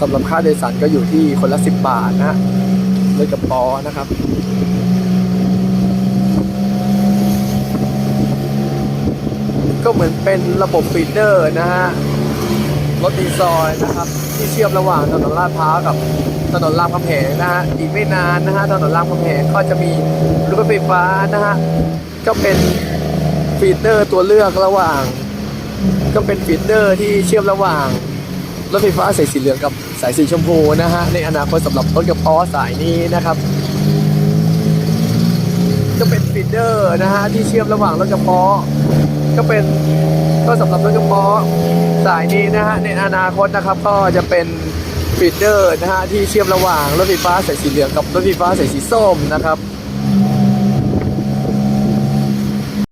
สำหรับค่าโดยสารก็อยู่ที่คนละ 10 บาทนะฮะรถกระป๋อนะครับก็เหมือนเป็นระบบฟีเดอร์นะฮะ รถดีซอยนะครับ ที่เชื่อมระหว่างถนนลาดพร้าวกับถนนรามคำแหงนะฮะ อีกไม่นานนะฮะ ถนนรามคำแหงก็จะมีรถไฟฟ้านะฮะ ก็เป็นฟีเดอร์ตัวเลือกระหว่าง ก็เป็นฟีเดอร์ที่เชื่อมระหว่าง รถไฟฟ้าสายสีเหลืองกับสายสีชมพูนะฮะในอนาคตสำหรับรถกระเพาะสายนี้นะครับก็เป็นฟีดเดอร์นะฮะที่เชื่อมระหว่างรถกระเพาะก็เป็นก็สำหรับรถกระเพาะสายนี้นะฮะในอนาคตนะครับ ก็จะเป็นฟีดเดอร์นะฮะที่เชื่อมระหว่างรถไฟฟ้าสายสีเหลืองกับรถไฟฟ้าสายสีส้มนะครับ